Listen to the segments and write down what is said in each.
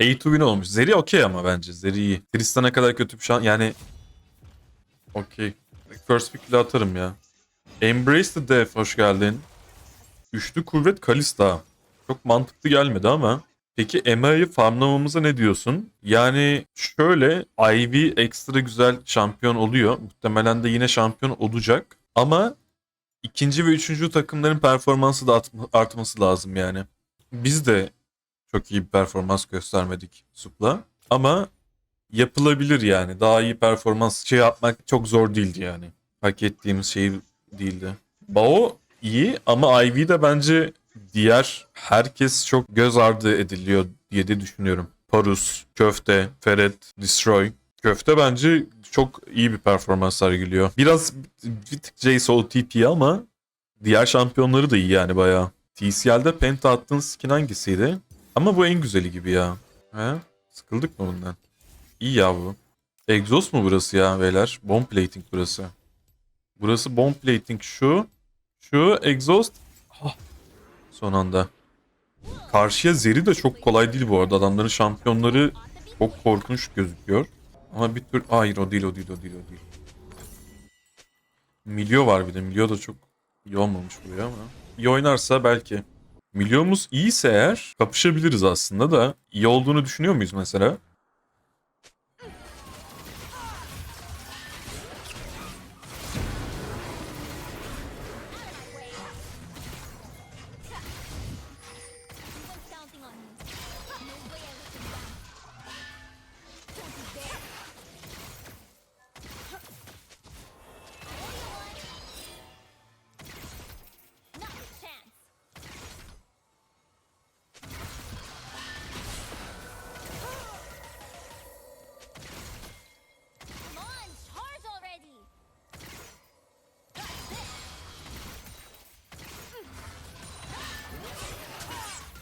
Pay to win olmuş. Zeri okey ama bence. Zeri iyi. Tristan'a kadar kötü bir şan. Yani okey. First pick bile atarım ya. Embrace the Death hoş geldin. Üçlü kuvvet Kalista. Çok mantıklı gelmedi ama. Peki Emma'yı farmlamamıza ne diyorsun? Yani şöyle Ivy ekstra güzel şampiyon oluyor. Muhtemelen de yine şampiyon olacak. Ama ikinci ve üçüncü takımların performansı da artması lazım yani. Biz de çok iyi bir performans göstermedik Sup'la. Ama yapılabilir yani. Daha iyi performans şey yapmak çok zor değildi yani. Hak ettiğimiz şey değildi. Bao iyi ama Ivy de bence diğer herkes çok göz ardı ediliyor diye de düşünüyorum. Parus, Köfte, Feret, Destroy. Köfte bence çok iyi bir performans sergiliyor. Biraz bir tık Jace OTP ama diğer şampiyonları da iyi yani bayağı. TCL'de Penta attığın skin hangisiydi? Ama bu en güzeli gibi ya. He? Sıkıldık mı bundan? İyi ya bu. Exhaust mu burası ya beyler? Bomb plating burası. Burası bomb plating şu. Şu exhaust. Ah. Son anda. Karşıya Zeri de çok kolay değil bu arada. Adamların şampiyonları çok korkunç gözüküyor. Ama bir tür... Hayır o değil o değil o değil o değil. Milyo var bir de. Milyo da çok iyi olmamış buraya ama. İyi oynarsa belki. Milyomuz iyiyse eğer kapışabiliriz aslında da. iyi olduğunu düşünüyor muyuz mesela?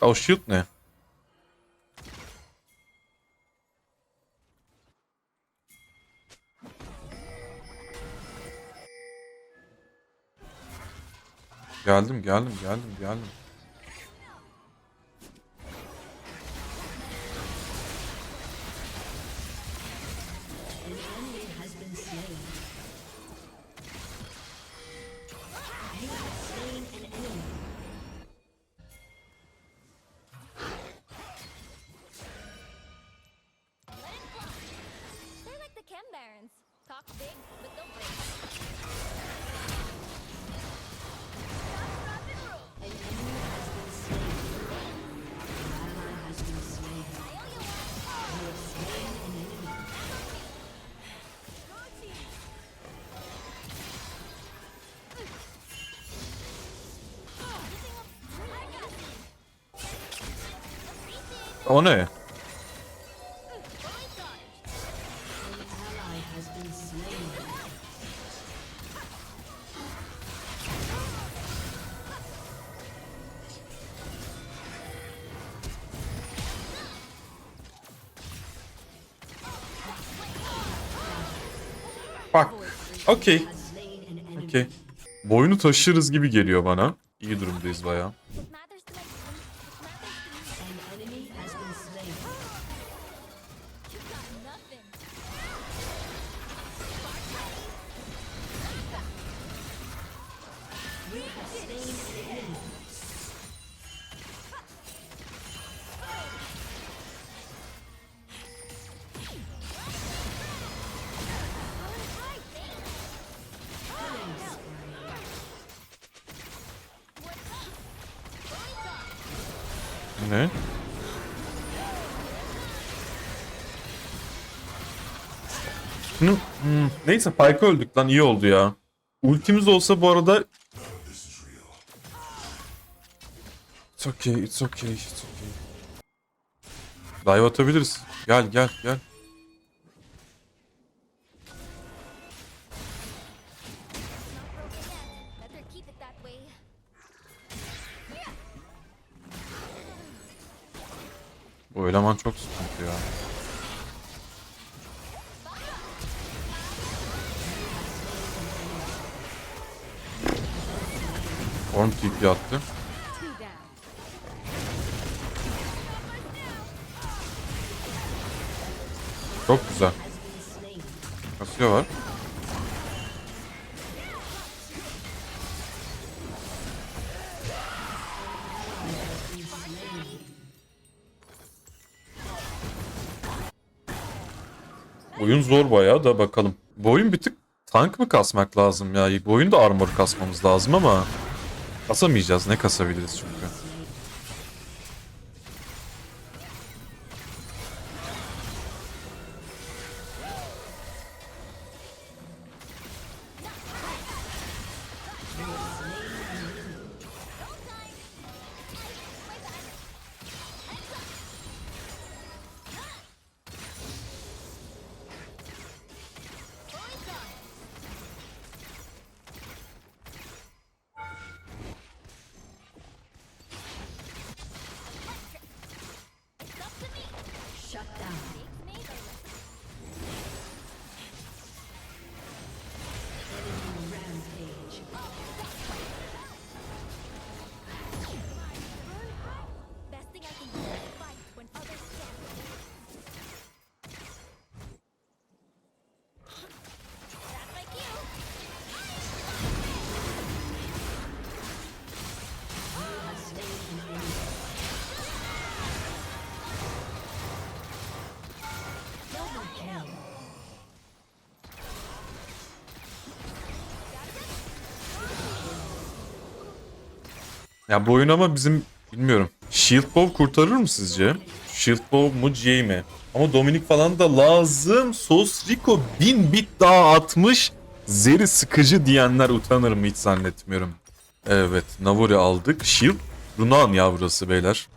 O shield ne? Geldim geldim geldim geldim. O ne? Bak. Okey. Okey. Boyunu taşırız gibi geliyor bana. İyi durumdayız bayağı. Ne? Hı, hmm, Neyse Pyke öldük lan iyi oldu ya. Ultimiz olsa bu arada... It's okay, it's okay, it's okay. Dive atabiliriz. Gel gel gel. Bu eleman çok sıkıntı ya. Orm TP attı. Çok güzel. Kasıyor var. Oyun zor bayağı da bakalım. Bu oyun bir tık tank mı kasmak lazım ya? Bu oyunda armor kasmamız lazım ama kasamayacağız. Ne kasabiliriz çünkü. Ya bu oyun ama bizim bilmiyorum. Shield Bow kurtarır mı sizce? Shield Bow mu J mi? Ama Dominik falan da lazım. Sos Rico bin bit daha atmış. Zeri sıkıcı diyenler utanır mı hiç zannetmiyorum. Evet Navori aldık. Shield Runan ya burası beyler.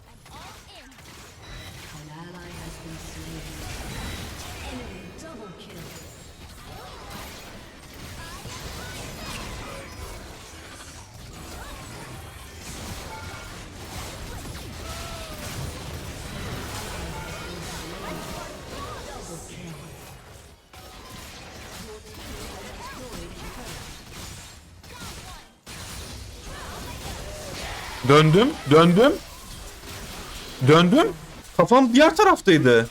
Döndüm, döndüm. Döndüm. Kafam diğer taraftaydı.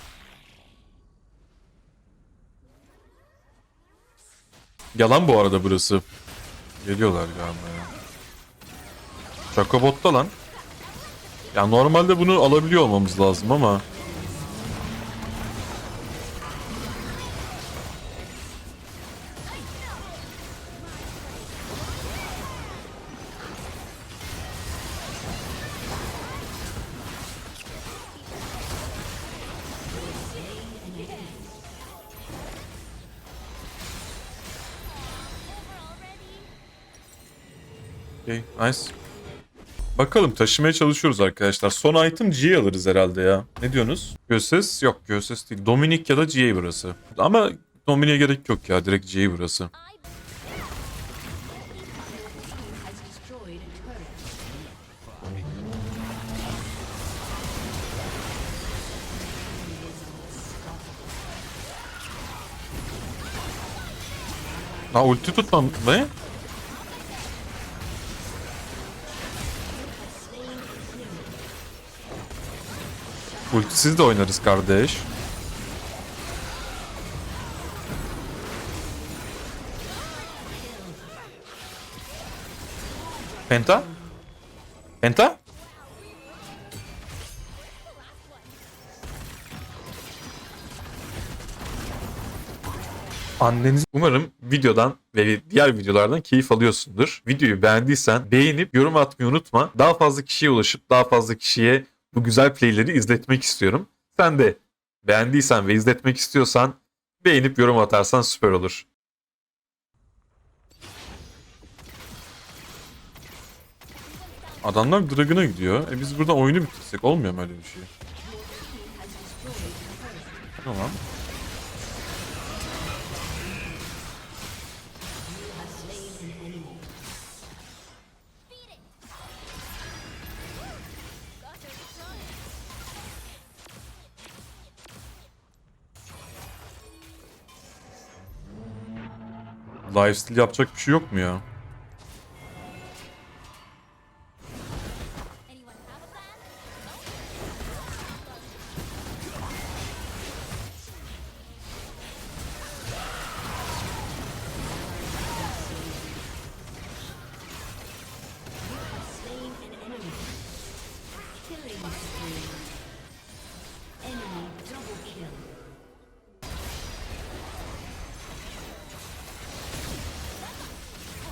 Yalan bu arada burası. Geliyorlar galiba ya. Chocobot'ta lan. Ya normalde bunu alabiliyor olmamız lazım ama. Okay, nice. Bakalım taşımaya çalışıyoruz arkadaşlar. Son item G alırız herhalde ya. Ne diyorsunuz? Göses yok Göses değil. Dominik ya da G burası. Ama Dominik'e gerek yok ya. Direkt G burası. Ha ulti tutmam. Ne? Ultisiz de oynarız kardeş. Penta? Penta? Anneniz umarım videodan ve diğer videolardan keyif alıyorsundur. Videoyu beğendiysen beğenip yorum atmayı unutma. Daha fazla kişiye ulaşıp daha fazla kişiye bu güzel playleri izletmek istiyorum. Sen de beğendiysen ve izletmek istiyorsan beğenip yorum atarsan süper olur. Adamlar Dragon'a gidiyor. E biz burada oyunu bitirsek olmuyor mu öyle bir şey? Tamam. Lifesteal yapacak bir şey yok mu ya?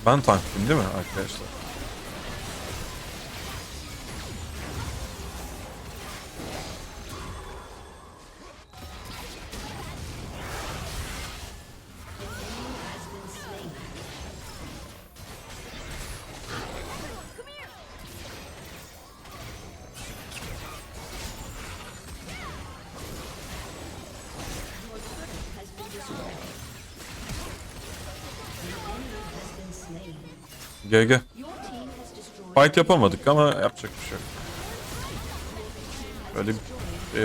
Ben tanklıyım değil mi arkadaşlar? Has destroyed. Fight yapamadık ama yapacak bir şey yok. Böyle bir şey.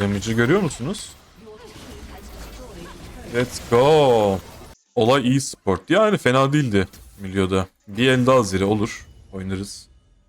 Damage'i görüyor musunuz? Let's go. Olay e-sport. Yani fena değildi Milyo'da. Bir el daha ziri olur. Oynarız.